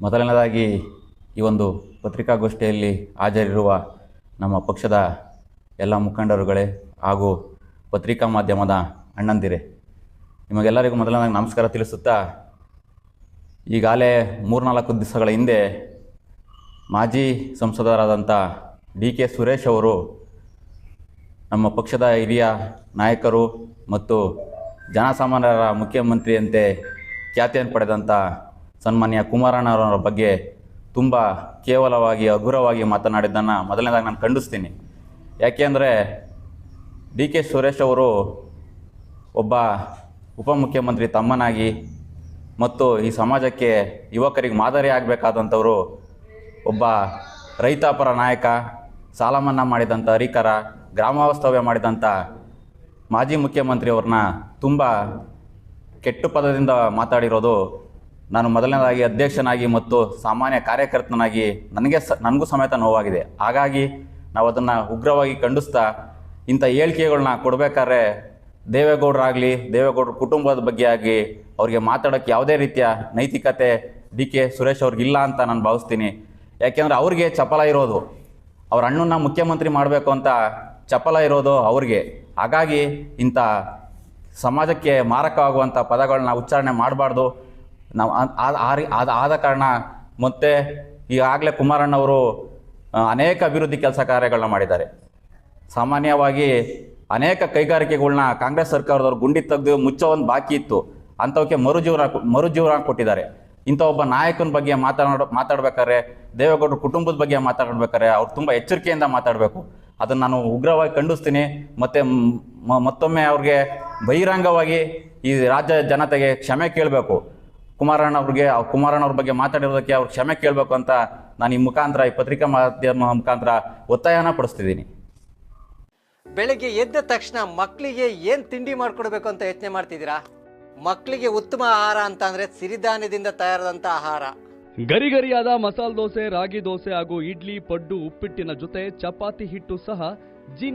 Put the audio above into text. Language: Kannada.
ಮೊದಲನೇದಾಗಿ ಈ ಒಂದು ಪತ್ರಿಕಾಗೋಷ್ಠಿಯಲ್ಲಿ ಹಾಜರಿರುವ ನಮ್ಮ ಪಕ್ಷದ ಎಲ್ಲ ಮುಖಂಡರುಗಳೇ ಹಾಗೂ ಪತ್ರಿಕಾ ಮಾಧ್ಯಮದ ಅಣ್ಣಂದಿರೇ, ನಿಮಗೆಲ್ಲರಿಗೂ ಮೊದಲನೇದಾಗಿ ನಮಸ್ಕಾರ ತಿಳಿಸುತ್ತಾ, ಈಗಾಗಲೇ ಮೂರ್ನಾಲ್ಕು ದಿವಸಗಳ ಹಿಂದೆ ಮಾಜಿ ಸಂಸದರಾದಂಥ ಡಿ ಕೆ ಸುರೇಶ್ ಅವರು ನಮ್ಮ ಪಕ್ಷದ ಹಿರಿಯ ನಾಯಕರು ಮತ್ತು ಜನಸಾಮಾನ್ಯರ ಮುಖ್ಯಮಂತ್ರಿಯಂತೆ ಖ್ಯಾತಿಯನ್ನು ಪಡೆದಂಥ ಸನ್ಮಾನ್ಯ ಕುಮಾರಣ್ಣವರ ಬಗ್ಗೆ ತುಂಬ ಕೇವಲವಾಗಿ, ಹಗುರವಾಗಿ ಮಾತನಾಡಿದ್ದನ್ನು ಮೊದಲನೇದಾಗಿ ನಾನು ಖಂಡಿಸ್ತೀನಿ. ಯಾಕೆಂದರೆ ಡಿ ಕೆ ಸುರೇಶ್ ಅವರು ಒಬ್ಬ ಉಪಮುಖ್ಯಮಂತ್ರಿ ತಮ್ಮನಾಗಿ ಮತ್ತು ಈ ಸಮಾಜಕ್ಕೆ ಯುವಕರಿಗೆ ಮಾದರಿ ಆಗಬೇಕಾದಂಥವರು ಒಬ್ಬ ರೈತಾಪರ ನಾಯಕ ಸಾಲ ಮನ್ನಾ ಮಾಡಿದಂಥ ಹರಿಕರ ಗ್ರಾಮವಾಸ್ತವ್ಯ ಮಾಡಿದಂಥ ಮಾಜಿ ಮುಖ್ಯಮಂತ್ರಿಯವ್ರನ್ನ ತುಂಬ ಕೆಟ್ಟ ಪದದಿಂದ ಮಾತಾಡಿರೋದು ನಾನು ಮೊದಲನೇದಾಗಿ ಅಧ್ಯಕ್ಷನಾಗಿ ಮತ್ತು ಸಾಮಾನ್ಯ ಕಾರ್ಯಕರ್ತನಾಗಿ ನನಗೆ ಸ, ನನಗೂ ಸಮೇತ ನೋವಾಗಿದೆ. ಹಾಗಾಗಿ ನಾವು ಅದನ್ನು ಉಗ್ರವಾಗಿ ಖಂಡಿಸ್ತಾ ಇಂಥ ಹೇಳಿಕೆಗಳನ್ನ ಕೊಡಬೇಕಾದ್ರೆ ದೇವೇಗೌಡರಾಗಲಿ ದೇವೇಗೌಡರ ಕುಟುಂಬದ ಬಗ್ಗೆ ಆಗಲಿ ಅವ್ರಿಗೆ ಮಾತಾಡೋಕ್ಕೆ ಯಾವುದೇ ರೀತಿಯ ನೈತಿಕತೆ ಡಿ ಕೆ ಸುರೇಶ್ ಅವ್ರಿಗಿಲ್ಲ ಅಂತ ನಾನು ಭಾವಿಸ್ತೀನಿ. ಯಾಕೆಂದರೆ ಅವ್ರಿಗೆ ಚಪಲ ಇರೋದು. ಅವ್ರ ಅಣ್ಣನ ಮುಖ್ಯಮಂತ್ರಿ ಮಾಡಬೇಕು ಅಂತ ಚಪಲ ಇರೋದು ಅವ್ರಿಗೆ. ಹಾಗಾಗಿ ಇಂಥ ಸಮಾಜಕ್ಕೆ ಮಾರಕವಾಗುವಂಥ ಪದಗಳನ್ನ ಉಚ್ಚಾರಣೆ ಮಾಡಬಾರ್ದು. ನಾವು ರೀ- ಆದ ಕಾರಣ ಮತ್ತೆ ಈಗಾಗಲೇ ಕುಮಾರಣ್ಣವರು ಅನೇಕ ಅಭಿವೃದ್ಧಿ ಕೆಲಸ ಕಾರ್ಯಗಳನ್ನ ಮಾಡಿದ್ದಾರೆ. ಸಾಮಾನ್ಯವಾಗಿ ಅನೇಕ ಕೈಗಾರಿಕೆಗಳನ್ನ ಕಾಂಗ್ರೆಸ್ ಸರ್ಕಾರದವರು ಗುಂಡಿ ತೆಗೆದು ಮುಚ್ಚೋ ಒಂದು ಬಾಕಿ ಇತ್ತು. ಅಂಥವಕ್ಕೆ ಮರುಜೀವನ ಮರುಜೀವನ ಕೊಟ್ಟಿದ್ದಾರೆ. ಇಂಥ ಒಬ್ಬ ನಾಯಕನ ಬಗ್ಗೆ ಮಾತನಾಡ ಮಾತಾಡ್ಬೇಕಾದ್ರೆ, ದೇವೇಗೌಡರ ಕುಟುಂಬದ ಬಗ್ಗೆ ಮಾತಾಡ್ಬೇಕಾದ್ರೆ ಅವ್ರು ತುಂಬ ಎಚ್ಚರಿಕೆಯಿಂದ ಮಾತಾಡಬೇಕು. ಅದನ್ನು ನಾನು ಉಗ್ರವಾಗಿ ಖಂಡಿಸ್ತೀನಿ. ಮತ್ತು ಮತ್ತೊಮ್ಮೆ ಅವ್ರಿಗೆ ಬಹಿರಂಗವಾಗಿ ಈ ರಾಜ್ಯ ಜನತೆಗೆ ಕ್ಷಮೆ ಕೇಳಬೇಕು. ಕುಮಾರಣ್ಣ ಅವ್ರಿಗೆ ಕುಮಾರಣ್ಣ ಅವ್ರ ಬಗ್ಗೆ ಮಾತಾಡಿರೋದಕ್ಕೆ ಅವ್ರು ಕ್ಷಮೆ ಕೇಳಬೇಕು ಅಂತ ನಾನು ಈ ಮುಖಾಂತರ ಈ ಪತ್ರಿಕಾ ಮಾಧ್ಯಮ ಮುಖಾಂತರ ಒತ್ತಾಯನ ಪಡಿಸ್ತಿದ್ದೀನಿ. ಬೆಳಗ್ಗೆ ಎದ್ದ ತಕ್ಷಣ ಮಕ್ಕಳಿಗೆ ಏನು ತಿಂಡಿ ಮಾಡ್ಕೊಡ್ಬೇಕು ಅಂತ ಯೋಚನೆ ಮಾಡ್ತಿದ್ದೀರಾ? ಮಕ್ಕಳಿಗೆ ಉತ್ತಮ ಆಹಾರ ಅಂತ ಅಂದ್ರೆ ಸಿರಿಧಾನ್ಯದಿಂದ ತಯಾರಾದಂಥ ಆಹಾರ. ಗರಿಗರಿಯಾದ ಮಸಾಲೆ ದೋಸೆ ರಾಗಿ ದೋಸೆ ಹಾಗೂ ಇಡ್ಲಿ ಪಡ್ಡು ಉಪ್ಪಿಟ್ಟಿನ ಜೊತೆ ಚಪಾತಿ ಹಿಟ್ಟು ಸಹ ಜೀನಿ